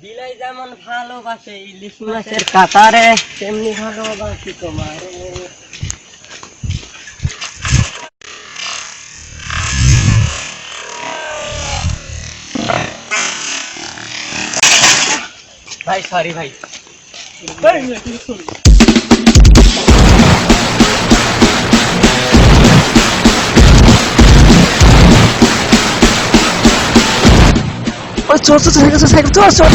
বিলাই যেমন ভালোবাসে ইলিশ মাছের কাতারে তেমনি ভালোবাসি তোমার ভাই সরি ভাই ওই চোর চোর সাইকেল চোর সাইকেল চোর চোর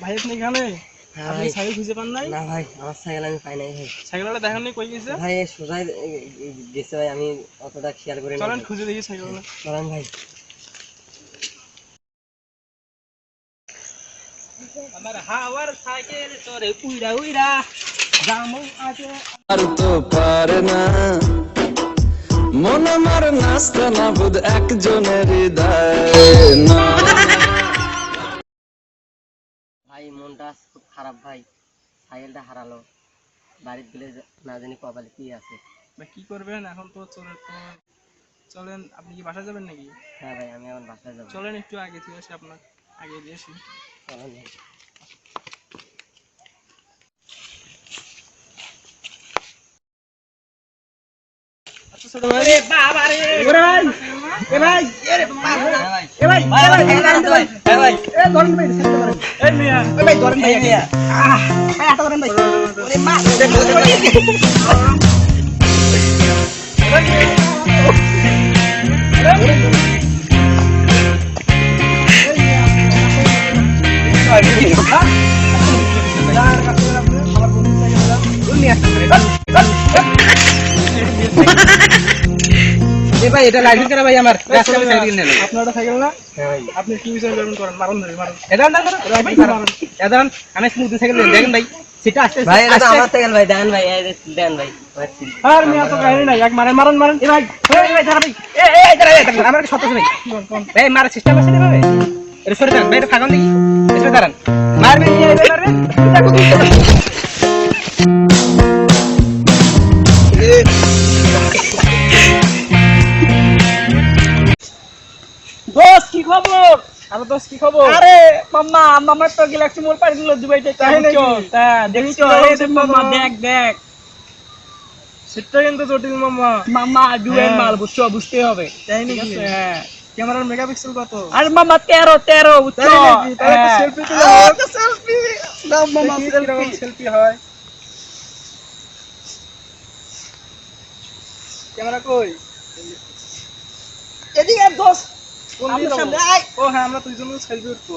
ভাই আপনি এখানে হ্যাঁ আপনি সাইকেল খুঁজে পান নাই? না ভাই আমার সাইকেল আমি পাই নাই ভাই। সাইকেলটা দেখেন কই গেছে? ভাই সোজাই গেছে ভাই আমি অতটা খেয়াল করি না চলেন খুঁজে দেখি সাইকেলটা চলেন ভাই। আমার হাওয়ার সাইকেল চরে উইরা উইরা জামু আছে আর তো পারে না। মন আমার নাস্তা না বুধ একজনের হৃদয় না। আজ খুব খারাপ ভাই। সাইকেলটা হারালো। বাড়িতে গেলে না জানি কপালে কি আছে। ভাই কি করবেন? এখন তো চলে তো চলেন আপনি কি বাসা যাবেন নাকি? হ্যাঁ ভাই আমি এখন বাসায় যাব। চলেন একটু আগে থেকে আসি আপনার আগে দিয়ে আসি। চলেন ভাই। আচ্ছা ছোট ভাই বাবা রে! ওরে ভাই এ ভাই এ ভাই এ ভাই ভাই আমার সাইকেল আনতে ভাই হ্যাঁ ভাই এ ধরেন ভাই সাইকেল ধরেন এ মিয়া এ ভাই ধরেন ভাই মিয়া। আহ ভাই আটা ধরেন ভাই ওরে মা ভাই এটা লাইসেন্স করা ভাই আমার। রাস্তা আমি সাইকেল নিয়ে আপনার সাইকেল না? হ্যাঁ ভাই। আপনি কি বিষয় করবেন করেন মারুন ধরে মারুন। এটা না ভাই এটা আমি স্মুথ সাইকেল নিয়ে দেখেন ভাই সেটা আসতে ভাই এটা আমার সাইকেল ভাই দেন ভাই এই দেন ভাই আর মিয়া তো কাহিনী নাই এক মারেন মারুন মারুন। এ ভাই এই ভাই দাঁড়া ভাই। এ এই দাঁড়া আমার সত্য ভাই। ভাই মার সিস্টেম আছে ভাই এটা সরে ভাই এটা ফাঁকান দেখি এসে দাঁড়ান। মারবেন নিয়ে কি খবর? আরে দোস্ত কি খবর? আরে মাম্মা মামার তো গ্যালাক্সি মোর পাড়ি দিল নাকি? তা দেখছ দেখছ, মাম্মা দেখ দেখ। সেটা কিন্তু জটিল মামা মাম্মা ডুয়েল হ্যাঁ। মাল বুঝছ? বুঝতে হবে। তাই নাকি? হ্যাঁ। ক্যামেরার মেগাপিক্সেল কত? আরে মামা তেরো তেরো বুঝছ? তাই নাকি? তাহলে হ্যাঁ। সেলফি তুলে সেলফি সেলফি হয়। ক্যামেরা কই? এদিকে দোষ ও হ্যাঁ আমরা দুইজন সেলফি উঠবো।